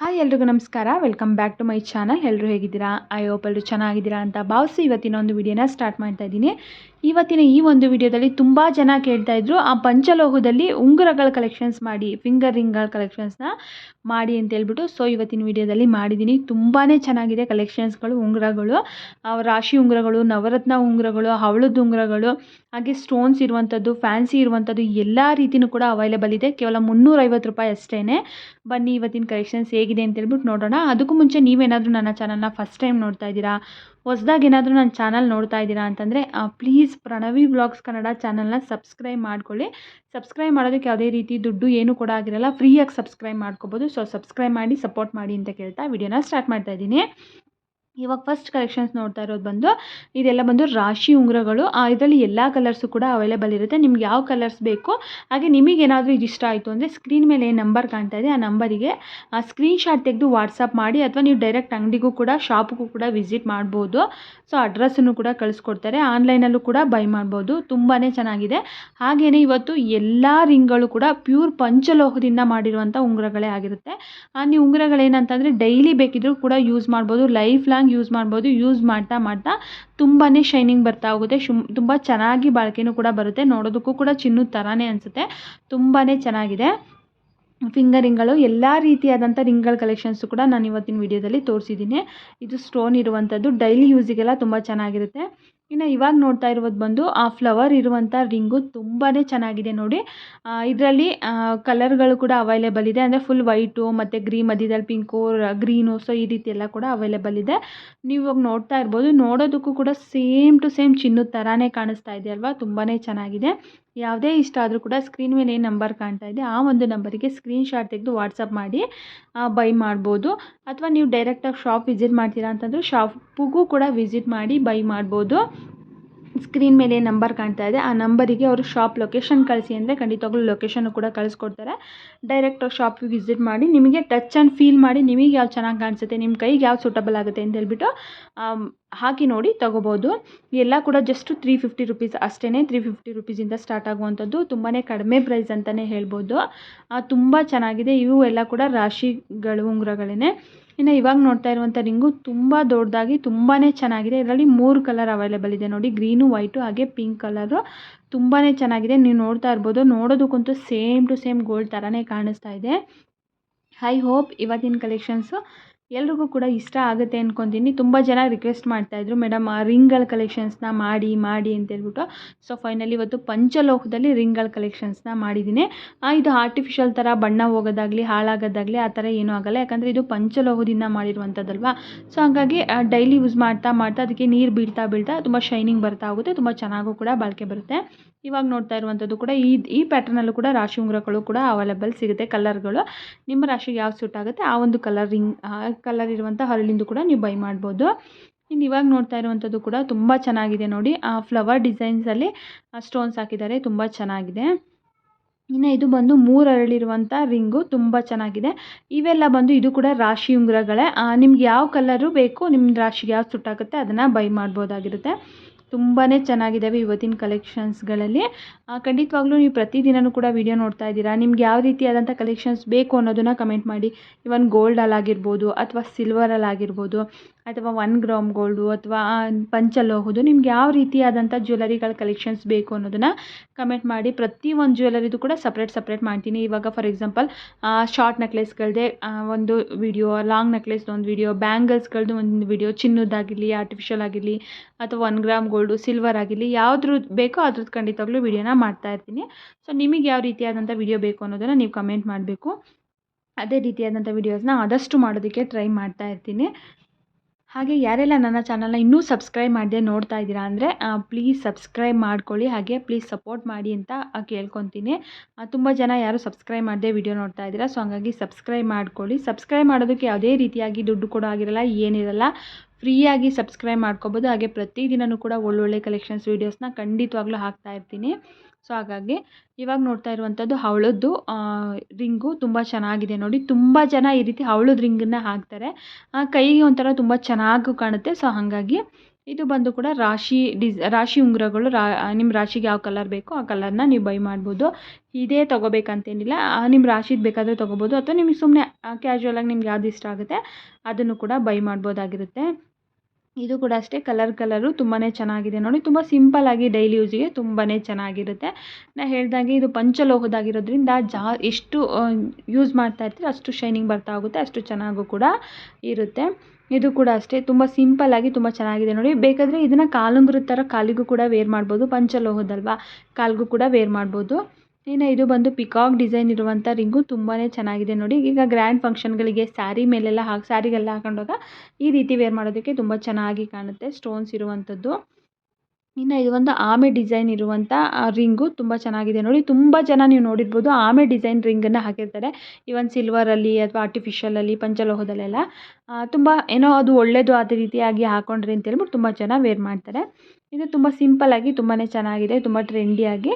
Hi ಎಲ್ರಿಗೂ ನಮಸ್ಕಾರ. Welcome back to my channel ಎಲ್ಲರೂ ಹೇಗಿದ್ದೀರಾ? ಐ ಹೋಪ್ ಎಲ್ಲರೂ ಚೆನ್ನಾಗಿದ್ದೀರಾ ಅಂತ ಭಾವಿಸಿ ಇವತ್ತಿನ ಒಂದು ವಿಡಿಯೋನ ಸ್ಟಾರ್ಟ್ ಮಾಡ್ತಾ ಇದ್ದೀನಿ. ಇವತ್ತಿನ ಈ ಒಂದು ವಿಡಿಯೋದಲ್ಲಿ ತುಂಬ ಜನ ಕೇಳ್ತಾ ಇದ್ರು, ಆ ಪಂಚಲೋಹದಲ್ಲಿ ಉಂಗುರಗಳ ಕಲೆಕ್ಷನ್ಸ್ ಮಾಡಿ ಫಿಂಗರ್ ರಿಂಗ್ಗಳ ಕಲೆಕ್ಷನ್ಸ್ನ ಮಾಡಿ ಅಂತ ಹೇಳ್ಬಿಟ್ಟು. ಸೊ ಇವತ್ತಿನ ವಿಡಿಯೋದಲ್ಲಿ ಮಾಡಿದ್ದೀನಿ. ತುಂಬಾ ಚೆನ್ನಾಗಿದೆ ಕಲೆಕ್ಷನ್ಸ್ಗಳು ಉಂಗುರಗಳು. ರಾಶಿ ಉಂಗುರಗಳು, ನವರತ್ನ ಉಂಗುರಗಳು, ಹವಳದ ಉಂಗುರಗಳು, ಹಾಗೆ ಸ್ಟೋನ್ಸ್ ಇರುವಂಥದ್ದು ಫ್ಯಾನ್ಸಿ ಇರುವಂಥದ್ದು ಎಲ್ಲ ರೀತಿಯೂ ಕೂಡ ಅವೈಲೇಬಲ್ ಇದೆ. ಕೇವಲ ಮುನ್ನೂರೈವತ್ತು ರೂಪಾಯಿ ಅಷ್ಟೇ ಬನ್ನಿ, ಇವತ್ತಿನ ಕಲೆಕ್ಷನ್ಸ್ ಹೇಗಿದೆ ಅಂತ ಹೇಳ್ಬಿಟ್ಟು ನೋಡೋಣ. ಅದಕ್ಕೂ ಮುಂಚೆ ನೀವೇನಾದರೂ ನನ್ನ ಚಾನಲ್ನ ಫಸ್ಟ್ ಟೈಮ್ ನೋಡ್ತಾ ಇದ್ದೀರಾ? ಹೊಸದಾಗಿ ಏನಾದರೂ ನನ್ನ ಚಾನಲ್ ನೋಡ್ತಾ ಇದ್ದೀರಾ ಅಂತಂದರೆ ಪ್ಲೀಸ್ ಪ್ರಣವಿ ಬ್ಲಾಗ್ಸ್ ಕನ್ನಡ ಚಾನಲ್ನ ಸಬ್ಸ್ಕ್ರೈಬ್ ಮಾಡ್ಕೊಳ್ಳಿ. ಸಬ್ಸ್ಕ್ರೈಬ್ ಮಾಡೋದಕ್ಕೆ ಯಾವುದೇ ರೀತಿ ದುಡ್ಡು ಏನು ಕೂಡ ಆಗಿರಲ್ಲ. ಫ್ರೀಯಾಗಿ ಸಬ್ಸ್ಕ್ರೈಬ್ ಮಾಡ್ಕೋಬೋದು. ಸೊ ಸಬ್ಸ್ಕ್ರೈಬ್ ಮಾಡಿ ಸಪೋರ್ಟ್ ಮಾಡಿ ಅಂತ ಕೇಳ್ತಾ ವಿಡಿಯೋನ ಸ್ಟಾರ್ಟ್ ಮಾಡ್ತಾ ಇದ್ದೀನಿ. ಇವಾಗ ಫಸ್ಟ್ ಕಲೆಕ್ಷನ್ಸ್ ನೋಡ್ತಾ ಇರೋದು ಬಂದು, ಇದೆಲ್ಲ ಬಂದು ರಾಶಿ ಉಂಗುರಗಳು. ಇದರಲ್ಲಿ ಎಲ್ಲ ಕಲರ್ಸು ಕೂಡ ಅವೈಲೇಬಲ್ ಇರುತ್ತೆ. ನಿಮ್ಗೆ ಯಾವ ಕಲರ್ಸ್ ಬೇಕು ಹಾಗೆ ನಿಮಗೇನಾದರೂ ಇದು ಇಷ್ಟ ಆಯಿತು ಅಂದರೆ ಸ್ಕ್ರೀನ್ ಮೇಲೆ ಏನು ನಂಬರ್ ಕಾಣ್ತಾ ಇದೆ ಆ ನಂಬರಿಗೆ ಸ್ಕ್ರೀನ್ ಶಾಟ್ ತೆಗೆದು ವಾಟ್ಸಪ್ ಮಾಡಿ ಅಥವಾ ನೀವು ಡೈರೆಕ್ಟ್ ಅಂಗಡಿಗೂ ಕೂಡ ಶಾಪ್ಗೂ ಕೂಡ ವಿಸಿಟ್ ಮಾಡ್ಬೋದು. ಸೊ ಅಡ್ರೆಸ್ಸನ್ನು ಕೂಡ ಕಳಿಸ್ಕೊಡ್ತಾರೆ. ಆನ್ಲೈನಲ್ಲೂ ಕೂಡ ಬೈ ಮಾಡ್ಬೋದು. ತುಂಬಾ ಚೆನ್ನಾಗಿದೆ. ಹಾಗೆಯೇ ಇವತ್ತು ಎಲ್ಲ ರಿಂಗ್ಗಳು ಕೂಡ ಪ್ಯೂರ್ ಪಂಚಲೋಹದಿಂದ ಮಾಡಿರುವಂಥ ಉಂಗುರಗಳೇ ಆಗಿರುತ್ತೆ. ಆ, ನೀವು ಉಂಗುರಗಳೇನಂತಂದರೆ ಡೈಲಿ ಬೇಕಿದ್ರೂ ಕೂಡ ಯೂಸ್ ಮಾಡ್ಬೋದು. ಲೈಫ್ ಲಾಂಗ್ ಯೂಸ್ ಮಾಡ್ಬೋದು, ಯೂಸ್ ಮಾಡ್ತಾ ಮಾಡ್ತಾ ತುಂಬಾ ಶೈನಿಂಗ್ ಬರ್ತಾ ಹೋಗುತ್ತೆ. ಶುಮ್, ತುಂಬ ಚೆನ್ನಾಗಿ ಬಾಳಿಕೆನೂ ಕೂಡ ಬರುತ್ತೆ. ನೋಡೋದಕ್ಕೂ ಕೂಡ ಚಿನ್ನದ ಥರನೇ ಅನಿಸುತ್ತೆ. ತುಂಬಾ ಚೆನ್ನಾಗಿದೆ. ಫಿಂಗರ್ ರಿಂಗ್ಗಳು ಎಲ್ಲ ರೀತಿಯಾದಂಥ ರಿಂಗ್ಗಳ ಕಲೆಕ್ಷನ್ಸು ಕೂಡ ನಾನು ಇವತ್ತಿನ ವೀಡಿಯೋದಲ್ಲಿ ತೋರಿಸಿದ್ದೀನಿ. ಇದು ಸ್ಟೋನ್ ಇರುವಂಥದ್ದು. ಡೈಲಿ ಯೂಸಿಗೆಲ್ಲ ತುಂಬ ಚೆನ್ನಾಗಿರುತ್ತೆ. ಇನ್ನು ಇವಾಗ ನೋಡ್ತಾ ಇರೋದು ಬಂದು ಆ ಫ್ಲವರ್ ಇರುವಂಥ ರಿಂಗು ತುಂಬಾ ಚೆನ್ನಾಗಿದೆ ನೋಡಿ. ಇದರಲ್ಲಿ ಕಲರ್ಗಳು ಕೂಡ ಅವೈಲೇಬಲ್ ಇದೆ. ಅಂದರೆ ಫುಲ್ ವೈಟು ಮತ್ತು ಗ್ರೀ ಮಧ್ಯದಲ್ಲಿ ಪಿಂಕು ಗ್ರೀನು ಸೊ ಈ ರೀತಿ ಎಲ್ಲ ಕೂಡ ಅವೈಲೇಬಲ್ ಇದೆ. ನೀವು ಇವಾಗ ನೋಡ್ತಾ ಇರ್ಬೋದು. ನೋಡೋದಕ್ಕೂ ಕೂಡ ಸೇಮ್ ಟು ಸೇಮ್ ಚಿನ್ನದ ಥರನೇ ಕಾಣಿಸ್ತಾ ಇದೆ ಅಲ್ವಾ? ತುಂಬಾ ಚೆನ್ನಾಗಿದೆ. ಯಾವುದೇ ಇಷ್ಟ ಆದರೂ ಕೂಡ ಸ್ಕ್ರೀನ್ ಮೇಲೆ ಏನು ನಂಬರ್ ಕಾಣ್ತಾ ಇದೆ, ಆ ಒಂದು ನಂಬರಿಗೆ ಸ್ಕ್ರೀನ್ ಶಾಟ್ ತೆಗೆದು ವಾಟ್ಸಪ್ ಮಾಡಿ ಬೈ ಮಾಡ್ಬೋದು. ಅಥವಾ ನೀವು ಡೈರೆಕ್ಟಾಗಿ ಶಾಪ್ ವಿಸಿಟ್ ಮಾಡ್ತೀರಾ ಅಂತಂದರೆ ಶಾಪಿಗೂ ಕೂಡ ವಿಸಿಟ್ ಮಾಡಿ ಬೈ ಮಾಡ್ಬೋದು. ಸ್ಕ್ರೀನ್ ಮೇಲೆ ನಂಬರ್ ಕಾಣ್ತಾ ಇದೆ. ಆ ನಂಬರಿಗೆ ಅವರು ಶಾಪ್ ಲೊಕೇಶನ್ ಕಳಿಸಿ ಅಂದರೆ ಖಂಡಿತವಾಗ್ಲೂ ಲೊಕೇಶನ್ ಕೂಡ ಕಳಿಸ್ಕೊಡ್ತಾರೆ. ಡೈರೆಕ್ಟಾಗಿ ಶಾಪಿಗೆ ವಿಸಿಟ್ ಮಾಡಿ, ನಿಮಗೆ ಟಚ್ ಆ್ಯಂಡ್ ಫೀಲ್ ಮಾಡಿ, ನಿಮಗೆ ಯಾವ್ದು ಚೆನ್ನಾಗಿ ಕಾಣಿಸುತ್ತೆ ನಿಮ್ಮ ಕೈಗೆ ಯಾವ್ದು ಸೂಟಬಲ್ ಆಗುತ್ತೆ ಅಂತ ಹೇಳ್ಬಿಟ್ಟು ಹಾಕಿ ನೋಡಿ ತೊಗೋಬೋದು. ಎಲ್ಲ ಕೂಡ ಜಸ್ಟ್ ತ್ರೀ ಫಿಫ್ಟಿ ರುಪೀಸ್ ಅಷ್ಟೇ ತ್ರೀ ಫಿಫ್ಟಿ ರುಪೀಸಿಂದ ಸ್ಟಾರ್ಟ್ ಆಗುವಂಥದ್ದು. ತುಂಬಾ ಕಡಿಮೆ ಪ್ರೈಸ್ ಅಂತಲೇ ಹೇಳ್ಬೋದು. ತುಂಬ ಚೆನ್ನಾಗಿದೆ. ಇವು ಎಲ್ಲ ಕೂಡ ರಾಶಿಗಳು ಉಂಗುರಗಳೇ ಇನ್ನು ಇವಾಗ ನೋಡ್ತಾ ಇರುವಂಥ ರಿಂಗು ತುಂಬ ದೊಡ್ಡದಾಗಿ ತುಂಬಾ ಚೆನ್ನಾಗಿದೆ. ಇದರಲ್ಲಿ ಮೂರು ಕಲರ್ ಅವೈಲೇಬಲ್ ಇದೆ ನೋಡಿ. ಗ್ರೀನು, ವೈಟು ಹಾಗೆ ಪಿಂಕ್ ಕಲರು ತುಂಬಾ ಚೆನ್ನಾಗಿದೆ. ನೀವು ನೋಡ್ತಾ ಇರ್ಬೋದು. ನೋಡೋದಕ್ಕಂತೂ ಸೇಮ್ ಟು ಸೇಮ್ ಗೋಲ್ಡ್ ಥರನೇ ಕಾಣಿಸ್ತಾ ಇದೆ. ಐ ಹೋಪ್ ಇವತ್ತಿನ ಕಲೆಕ್ಷನ್ಸು ಎಲ್ರಿಗೂ ಕೂಡ ಇಷ್ಟ ಆಗುತ್ತೆ ಅಂದ್ಕೊತೀನಿ ತುಂಬ ಜನ ರಿಕ್ವೆಸ್ಟ್ ಮಾಡ್ತಾಯಿದ್ರು ಮೇಡಮ್ ಆ ರಿಂಗ್ಗಳ ಕಲೆಕ್ಷನ್ಸ್ನ ಮಾಡಿ ಮಾಡಿ ಅಂತೇಳ್ಬಿಟ್ಟು ಸೊ ಫೈನಲಿ ಇವತ್ತು ಪಂಚಲೋಹದಲ್ಲಿ ರಿಂಗ್ಗಳ ಕಲೆಕ್ಷನ್ಸ್ನ ಮಾಡಿದ್ದೀನಿ. ಇದು ಆರ್ಟಿಫಿಷಿಯಲ್ ಥರ ಬಣ್ಣ ಹೋಗೋದಾಗಲಿ, ಹಾಳಾಗೋದಾಗಲಿ ಆ ಥರ ಏನೂ ಆಗೋಲ್ಲ. ಯಾಕಂದರೆ ಇದು ಪಂಚಲೋಹದಿಂದ ಮಾಡಿರುವಂಥದ್ದಲ್ವಾ? ಸೊ ಹಾಗಾಗಿ ಡೈಲಿ ಯೂಸ್ ಮಾಡ್ತಾ ಮಾಡ್ತಾ ಅದಕ್ಕೆ ನೀರು ಬೀಳ್ತಾ ಬೀಳ್ತಾ ತುಂಬ ಶೈನಿಂಗ್ ಬರ್ತಾ ಹೋಗುತ್ತೆ. ತುಂಬ ಚೆನ್ನಾಗೂ ಕೂಡ ಬಾಳಿಕೆ ಬರುತ್ತೆ. ಇವಾಗ ನೋಡ್ತಾ ಇರುವಂಥದ್ದು ಕೂಡ ಈ ಈ ಪ್ಯಾಟರ್ನಲ್ಲೂ ಕೂಡ ರಾಶಿ ಉಂಗುರಗಳು ಕೂಡ ಅವೈಲೇಬಲ್ ಸಿಗುತ್ತೆ ಕಲರ್ಗಳು ನಿಮ್ಮ ರಾಶಿಗೆ ಯಾವ್ದು ಸೂಟ್ ಆಗುತ್ತೆ? ಆ ಒಂದು ಕಲರ್ ರಿಂಗ್ ಕಲರ್ ಇರುವಂಥ ಹರಳಿಂದು ಕೂಡ ನೀವು ಬೈ ಮಾಡ್ಬೋದು. ಇನ್ನು ಇವಾಗ ನೋಡ್ತಾ ಇರುವಂಥದ್ದು ಕೂಡ ತುಂಬ ಚೆನ್ನಾಗಿದೆ ನೋಡಿ. ಆ ಫ್ಲವರ್ ಡಿಸೈನ್ಸಲ್ಲಿ ಸ್ಟೋನ್ಸ್ ಹಾಕಿದ್ದಾರೆ, ತುಂಬ ಚೆನ್ನಾಗಿದೆ. ಇನ್ನು ಇದು ಬಂದು ಮೂರು ಅರಳಿರುವಂಥ ರಿಂಗು ತುಂಬ ಚೆನ್ನಾಗಿದೆ. ಇವೆಲ್ಲ ಬಂದು ಇದು ಕೂಡ ರಾಶಿ ಉಂಗುರಗಳೇ. ನಿಮ್ಗೆ ಯಾವ ಕಲರು ಬೇಕು ನಿಮ್ಮ ರಾಶಿಗೆ ಯಾವ್ದು ಸುಟ್ಟಾಗುತ್ತೆ ಅದನ್ನು ಬೈ ಮಾಡ್ಬೋದಾಗಿರುತ್ತೆ. ತುಂಬಾ ಚೆನ್ನಾಗಿದ್ದಾವೆ ಇವತ್ತಿನ ಕಲೆಕ್ಷನ್ಸ್ಗಳಲ್ಲಿ ಖಂಡಿತವಾಗ್ಲೂ ನೀವು ಪ್ರತಿದಿನವೂ ಕೂಡ ವಿಡಿಯೋ ನೋಡ್ತಾ ಇದ್ದೀರಾ. ನಿಮ್ಗೆ ಯಾವ ರೀತಿಯಾದಂಥ ಕಲೆಕ್ಷನ್ಸ್ ಬೇಕು ಅನ್ನೋದನ್ನು ಕಮೆಂಟ್ ಮಾಡಿ. ಇವನ್ ಗೋಲ್ಡಲ್ಲಾಗಿರ್ಬೋದು ಅಥವಾ ಸಿಲ್ವರಲ್ಲಾಗಿರ್ಬೋದು ಅಥವಾ ಒನ್ ಗ್ರಾಮ್ ಗೋಲ್ಡು ಅಥವಾ ಪಂಚಲೋಹದ್ದು ನಿಮ್ಗೆ ಯಾವ ರೀತಿಯಾದಂಥ ಜ್ಯುವೆಲರಿಗಳ ಕಲೆಕ್ಷನ್ಸ್ ಬೇಕು ಅನ್ನೋದನ್ನು ಕಮೆಂಟ್ ಮಾಡಿ. ಪ್ರತಿ ಒಂದು ಜ್ಯುವೆಲರಿದು ಕೂಡ ಸಪ್ರೇಟ್ ಸಪ್ರೇಟ್ ಮಾಡ್ತೀನಿ. ಇವಾಗ ಫಾರ್ ಎಕ್ಸಾಂಪಲ್ ಶಾರ್ಟ್ ನೆಕ್ಲೆಸ್ಗಳದೆ ಒಂದು ವಿಡಿಯೋ ಲಾಂಗ್ ನೆಕ್ಲೆಸ್ದು ಒಂದು ವಿಡಿಯೋ ಬ್ಯಾಂಗಲ್ಸ್ಗಳದ್ದು ಒಂದು ವಿಡಿಯೋ ಚಿನ್ನದಾಗಿರಲಿ ಆರ್ಟಿಫಿಷಿಯಲ್ ಆಗಿರಲಿ, ಅಥವಾ ಒನ್ ಗ್ರಾಮ್ ಗೋಲ್ಡು ಸಿಲ್ವರ್ ಆಗಿರಲಿ ಯಾವ್ದ್ರದ್ದು ಬೇಕೋ ಅದ್ರದ್ದು ಖಂಡಿತವಾಗ್ಲೂ ವಿಡಿಯೋನ ಮಾಡ್ತಾ ಇರ್ತೀನಿ. ಸೊ ನಿಮಗೆ ಯಾವ ರೀತಿಯಾದಂಥ ವಿಡಿಯೋ ಬೇಕು ಅನ್ನೋದನ್ನು ನೀವು ಕಮೆಂಟ್ ಮಾಡಬೇಕು. ಅದೇ ರೀತಿಯಾದಂಥ ವೀಡಿಯೋಸ್ನ ಆದಷ್ಟು ಮಾಡೋದಕ್ಕೆ ಟ್ರೈ ಮಾಡ್ತಾ ಇರ್ತೀನಿ. ಹಾಗೆ ಯಾರೆಲ್ಲ ನನ್ನ ಚಾನಲ್ನ ಇನ್ನೂ ಸಬ್ಸ್ಕ್ರೈಬ್ ಮಾಡದೆ ನೋಡ್ತಾ ಇದ್ದೀರಾ ಅಂದರೆ ಪ್ಲೀಸ್ ಸಬ್ಸ್ಕ್ರೈಬ್ ಮಾಡ್ಕೊಳ್ಳಿ, ಹಾಗೆ ಪ್ಲೀಸ್ ಸಪೋರ್ಟ್ ಮಾಡಿ ಅಂತ ಕೇಳ್ಕೊತೀನಿ. ತುಂಬ ಜನ ಯಾರು ಸಬ್ಸ್ಕ್ರೈಬ್ ಮಾಡದೆ ವಿಡಿಯೋ ನೋಡ್ತಾ ಇದ್ದೀರಾ ಸೊ ಹಂಗಾಗಿ ಸಬ್ಸ್ಕ್ರೈಬ್ ಮಾಡ್ಕೊಳ್ಳಿ. ಸಬ್ಸ್ಕ್ರೈಬ್ ಮಾಡೋದಕ್ಕೆ ಯಾವುದೇ ರೀತಿಯಾಗಿ ದುಡ್ಡು ಕೂಡ ಆಗಿರಲ್ಲ, ಏನಿರಲ್ಲ. ಫ್ರೀಯಾಗಿ ಸಬ್ಸ್ಕ್ರೈಬ್ ಮಾಡ್ಕೋಬೋದು. ಹಾಗೆ ಪ್ರತಿದಿನವೂ ಕೂಡ ಒಳ್ಳೊಳ್ಳೆ ಕಲೆಕ್ಷನ್ಸ್ ವೀಡಿಯೋಸ್ನ ಖಂಡಿತವಾಗ್ಲೂ ಹಾಕ್ತಾ ಇರ್ತೀನಿ. ಸೊ ಹಾಗಾಗಿ ಇವಾಗ ನೋಡ್ತಾ ಇರುವಂಥದ್ದು ಹವಳದ್ದು ರಿಂಗು ತುಂಬ ಚೆನ್ನಾಗಿದೆ ನೋಡಿ. ತುಂಬ ಜನ ಈ ರೀತಿ ಹವಳದ ರಿಂಗನ್ನು ಹಾಕ್ತಾರೆ. ಕೈಗೆ ಒಂಥರ ತುಂಬ ಚೆನ್ನಾಗೂ ಕಾಣುತ್ತೆ. ಸೊ ಹಾಗಾಗಿ ಇದು ಬಂದು ಕೂಡ ರಾಶಿ ಡಿಸ್, ರಾಶಿ ಉಂಗುರಗಳು, ರಾ, ನಿಮ್ಮ ರಾಶಿಗೆ ಯಾವ ಕಲರ್ ಬೇಕೋ ಆ ಕಲರ್ನ ನೀವು ಬೈ ಮಾಡ್ಬೋದು. ಇದೇ ತೊಗೋಬೇಕಂತೇನಿಲ್ಲ. ನಿಮ್ಮ ರಾಶಿದು ಬೇಕಾದರೆ ತೊಗೋಬೋದು. ಅಥವಾ ನಿಮಗೆ ಸುಮ್ಮನೆ ಕ್ಯಾಶುವಲಾಗಿ ನಿಮ್ಗೆ ಯಾವ್ದು ಇಷ್ಟ ಆಗುತ್ತೆ, ಅದನ್ನು ಕೂಡ ಬೈ ಮಾಡ್ಬೋದಾಗಿರುತ್ತೆ. ಇದು ಕೂಡ ಅಷ್ಟೇ ಕಲರ್ ಕಲರು ತುಂಬಾ ಚೆನ್ನಾಗಿದೆ ನೋಡಿ. ತುಂಬ ಸಿಂಪಲ್ಲಾಗಿ ಡೈಲಿ ಯೂಸಿಗೆ ತುಂಬಾ ಚೆನ್ನಾಗಿರುತ್ತೆ. ನಾ ಹೇಳ್ದಂಗೆ ಇದು ಪಂಚಲೋಹದಾಗಿರೋದ್ರಿಂದ ಜಾ ಎಷ್ಟು ಯೂಸ್ ಮಾಡ್ತಾ ಇರ್ತೀರ ಅಷ್ಟು ಶೈನಿಂಗ್ ಬರ್ತಾ ಹೋಗುತ್ತೆ, ಅಷ್ಟು ಚೆನ್ನಾಗೂ ಕೂಡ ಇರುತ್ತೆ. ಇದು ಕೂಡ ಅಷ್ಟೇ ತುಂಬ ಸಿಂಪಲ್ಲಾಗಿ ತುಂಬ ಚೆನ್ನಾಗಿದೆ ನೋಡಿ. ಬೇಕಾದರೆ ಇದನ್ನು ಕಾಲುಂಗುರದ ಥರ ಕಾಲಿಗೂ ಕೂಡ ವೇರ್ ಮಾಡ್ಬೋದು, ಪಂಚಲೋಹದಲ್ವಾ ಕಾಲಿಗೂ ಕೂಡ ವೇರ್ ಮಾಡ್ಬೋದು. ಇನ್ನು ಇದು ಬಂದು ಪಿಕಾಕ್ ಡಿಸೈನ್ ಇರುವಂಥ ರಿಂಗು ತುಂಬಾ ಚೆನ್ನಾಗಿದೆ ನೋಡಿ. ಈಗ ಗ್ರ್ಯಾಂಡ್ ಫಂಕ್ಷನ್ಗಳಿಗೆ ಸ್ಯಾರಿ ಮೇಲೆಲ್ಲ ಹಾಕಿ ಸ್ಯಾರಿಗೆಲ್ಲ ಹಾಕೊಂಡಾಗ ಈ ರೀತಿ ವೇರ್ ಮಾಡೋದಕ್ಕೆ ತುಂಬ ಚೆನ್ನಾಗಿ ಕಾಣುತ್ತೆ ಸ್ಟೋನ್ಸ್ ಇರುವಂಥದ್ದು ಇನ್ನು ಇದು ಒಂದು ಆಮೆ ಡಿಸೈನ್ ಇರುವಂಥ ರಿಂಗು ತುಂಬ ಚೆನ್ನಾಗಿದೆ ನೋಡಿ. ತುಂಬ ಜನ ನೀವು ನೋಡಿರ್ಬೋದು ಆಮೆ ಡಿಸೈನ್ ರಿಂಗನ್ನು ಹಾಕಿರ್ತಾರೆ. ಇವನ್ ಸಿಲ್ವರಲ್ಲಿ ಅಥವಾ ಆರ್ಟಿಫಿಷಿಯಲಲ್ಲಿ ಪಂಚಲೋಹದಲ್ಲೆಲ್ಲ. ತುಂಬ ಏನೋ ಅದು ಒಳ್ಳೆಯದು ಅದೇ ರೀತಿಯಾಗಿ ಹಾಕೊಂಡ್ರಿ ಅಂತ ಹೇಳ್ಬಿಟ್ಟು ತುಂಬ ಜನ ವೇರ್ ಮಾಡ್ತಾರೆ. ಇದು ತುಂಬ ಸಿಂಪಲ್ಲಾಗಿ ತುಂಬಾ ಚೆನ್ನಾಗಿದೆ, ತುಂಬ ಟ್ರೆಂಡಿಯಾಗಿ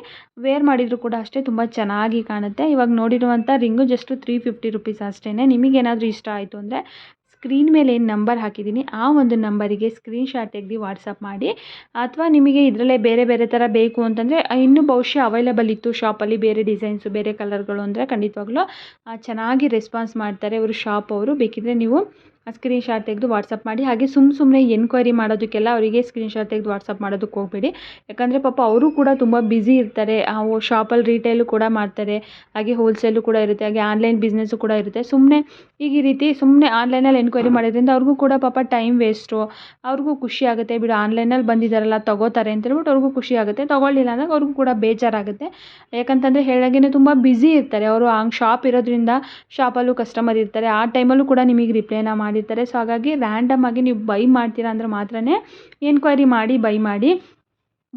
ವೇರ್ ಮಾಡಿದರೂ ಕೂಡ ಅಷ್ಟೇ ತುಂಬ ಚೆನ್ನಾಗಿ ಕಾಣುತ್ತೆ. ಇವಾಗ ನೋಡಿರುವಂಥ ring just three fifty rupees ಅಷ್ಟೇ ನಿಮಗೇನಾದರೂ ಇಷ್ಟ ಆಯಿತು ಅಂದರೆ ಸ್ಕ್ರೀನ್ ಮೇಲೆ ಏನು ನಂಬರ್ ಹಾಕಿದ್ದೀನಿ, ಆ ಒಂದು ನಂಬರಿಗೆ ಸ್ಕ್ರೀನ್ ಶಾಟ್ ತೆಗೆದು ವಾಟ್ಸಪ್ ಮಾಡಿ. ಅಥವಾ ನಿಮಗೆ ಇದರಲ್ಲೇ ಬೇರೆ ಬೇರೆ ಥರ ಬೇಕು ಅಂತಂದರೆ ಇನ್ನೂ ಬಹುಶಃ ಅವೈಲೇಬಲ್ ಇತ್ತು ಶಾಪಲ್ಲಿ ಬೇರೆ ಡಿಸೈನ್ಸು ಬೇರೆ ಕಲರ್ಗಳು ಅಂದರೆ ಖಂಡಿತವಾಗ್ಲೂ ಚೆನ್ನಾಗಿ ರೆಸ್ಪಾನ್ಸ್ ಮಾಡ್ತಾರೆ ಅವರು ಶಾಪ್ ಅವರು. ಬೇಕಿದ್ದರೆ ನೀವು ಸ್ಕ್ರೀನ್ ಶಾಟ್ ತೆಗೆದು ವಾಟ್ಸಪ್ ಮಾಡಿ. ಹಾಗೆ ಸುಮ್ಮ ಸುಮ್ಮನೆ ಎನ್ಕ್ವೈರಿ ಮಾಡೋದಕ್ಕೆಲ್ಲ ಅವರಿಗೆ ಸ್ಕ್ರೀನ್ ಶಾಟ್ ತೆಗೆದು ವಾಟ್ಸಪ್ ಮಾಡೋದಕ್ಕೆ ಹೋಗಬೇಡಿ. ಯಾಕಂದರೆ ಪಾಪ ಅವರು ಕೂಡ ತುಂಬ ಬ್ಯುಸಿ ಇರ್ತಾರೆ. ಶಾಪಲ್ಲಿ ರೀಟೇಲು ಕೂಡ ಮಾಡ್ತಾರೆ. ಹಾಗೆ ಹೋಲ್ಸೇಲು ಕೂಡ ಇರುತ್ತೆ. ಹಾಗೆ ಆನ್ಲೈನ್ ಬಿಸ್ನೆಸ್ಸು ಕೂಡ ಇರುತ್ತೆ. ಸುಮ್ಮನೆ ಈಗ ಈ ರೀತಿ ಸುಮ್ಮನೆ ಆನ್ಲೈನಲ್ಲಿ ಎನ್ಕ್ವೈರಿ ಮಾಡೋದ್ರಿಂದ ಅವ್ರಿಗೂ ಕೂಡ ಪಾಪ ಟೈಮ್ ವೇಸ್ಟು ಅವ್ರಿಗೂ ಖುಷಿ ಆಗುತ್ತೆ. ಬಿಡು ಆನ್ಲೈನಲ್ಲಿ ಬಂದಿದ್ದಾರಲ್ಲ ತೊಗೋತಾರೆ ಅಂತೇಳ್ಬಿಟ್ಟು ಅವ್ರಿಗೂ ಖುಷಿ ಆಗುತ್ತೆ. ತೊಗೊಳ್ಳಿಲ್ಲ ಅಂದಾಗ ಅವ್ರಿಗೂ ಕೂಡ ಬೇಜಾರಾಗುತ್ತೆ. ಯಾಕಂತಂದರೆ ಹೇಳಾಗೇ ತುಂಬ ಬ್ಯುಸಿ ಇರ್ತಾರೆ. ಅವರು ಹಂಗೆ ಶಾಪ್ ಇರೋದ್ರಿಂದ ಶಾಪಲ್ಲೂ ಕಸ್ಟಮರ್ ಇರ್ತಾರೆ. ಆ ಟೈಮಲ್ಲೂ ಕೂಡ ನಿಮಗೆ ರಿಪ್ಲೈನ ಮಾಡಿರ್ತಾರೆ. ಸೊ ಹಾಗಾಗಿ ರ್ಯಾಂಡಮ್ ಆಗಿ ನೀವು ಬೈ ಮಾಡ್ತೀರಾ ಅಂದ್ರೆ ಮಾತ್ರ ಎನ್ಕ್ವೈರಿ ಮಾಡಿ ಬೈ ಮಾಡಿ.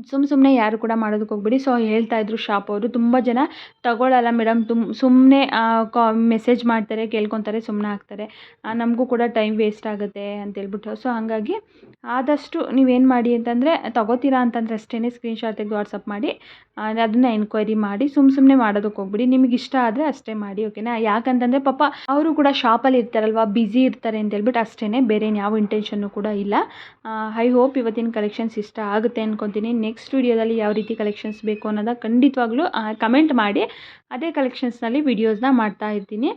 ಸುಮ್ಮ ಸುಮ್ಮನೆ ಯಾರು ಕೂಡ ಮಾಡೋದಕ್ಕೆ ಹೋಗ್ಬೇಡಿ. ಸೊ ಹೇಳ್ತಾ ಇದ್ರು ಶಾಪ್ ಅವರು. ತುಂಬ ಜನ ತಗೊಳ್ಳಲ್ಲ ಮೇಡಮ್ ತುಮ್ ಸುಮ್ಮನೆ ಕಾ ಮೆಸೇಜ್ ಮಾಡ್ತಾರೆ, ಕೇಳ್ಕೊತಾರೆ ಸುಮ್ಮನೆ ಹಾಕ್ತಾರೆ. ನಮಗೂ ಕೂಡ ಟೈಮ್ ವೇಸ್ಟ್ ಆಗುತ್ತೆ ಅಂತೇಳ್ಬಿಟ್ಟು ಸೊ ಹಾಗಾಗಿ ಆದಷ್ಟು ನೀವೇನು ಮಾಡಿ ಅಂತಂದರೆ, ತಗೋತೀರಾ ಅಂತಂದ್ರೆ ಅಷ್ಟೇ ಸ್ಕ್ರೀನ್ಶಾಟ್ ತೆಗೆದು ವಾಟ್ಸಪ್ ಮಾಡಿ. ಅದನ್ನು ಎನ್ಕ್ವೈರಿ ಮಾಡಿ ಸುಮ್ಮ ಸುಮ್ಮನೆ ಮಾಡೋದಕ್ಕೆ ಹೋಗ್ಬಿಡಿ. ನಿಮಗೆ ಇಷ್ಟ ಆದರೆ ಅಷ್ಟೇ ಮಾಡಿ ಓಕೆನಾ ಯಾಕಂತಂದರೆ ಪಾಪ ಅವರು ಕೂಡ ಶಾಪಲ್ಲಿ ಇರ್ತಾರಲ್ವ ಬ್ಯುಸಿ ಇರ್ತಾರೆ ಅಂತ ಹೇಳ್ಬಿಟ್ಟು ಅಷ್ಟೇ ಬೇರೆ ಯಾವ ಇಂಟೆನ್ಷನ್ನು ಕೂಡ ಇಲ್ಲ. ಐ ಹೋಪ್ ಇವತ್ತಿನ ಕಲೆಕ್ಷನ್ಸ್ ಇಷ್ಟ ಆಗುತ್ತೆ ಅಂದ್ಕೊತೀನಿ ನೆಕ್ಸ್ಟ್ ವೀಡಿಯೋದಲ್ಲಿ ಯಾವ ರೀತಿ ಕಲೆಕ್ಷನ್ಸ್ ಬೇಕು ಅನ್ನೋದ ಖಂಡಿತವಾಗ್ಲೂ ಕಮೆಂಟ್ ಮಾಡಿ. ಅದೇ ಕಲೆಕ್ಷನ್ಸ್ನಲ್ಲಿ ವೀಡಿಯೋಸ್ನ ಮಾಡ್ತಾ ಇರ್ತೀನಿ.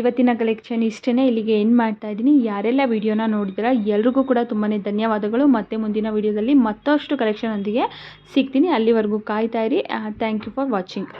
ಇವತ್ತಿನ ಕಲೆಕ್ಷನ್ ಇಷ್ಟೇ ಇಲ್ಲಿಗೆ ಏನು ಮಾಡ್ತಾ ಇದ್ದೀನಿ. ಯಾರೆಲ್ಲ ವಿಡಿಯೋನ ನೋಡಿದಿರ ಎಲ್ರಿಗೂ ಕೂಡ ತುಂಬಾ ಧನ್ಯವಾದಗಳು. ಮತ್ತೆ ಮುಂದಿನ ವಿಡಿಯೋದಲ್ಲಿ ಮತ್ತಷ್ಟು ಕಲೆಕ್ಷನ್ ಸಿಗ್ತೀನಿ. ಅಲ್ಲಿವರೆಗೂ ಕಾಯ್ತಾ ಇರಿ. Thank you for watching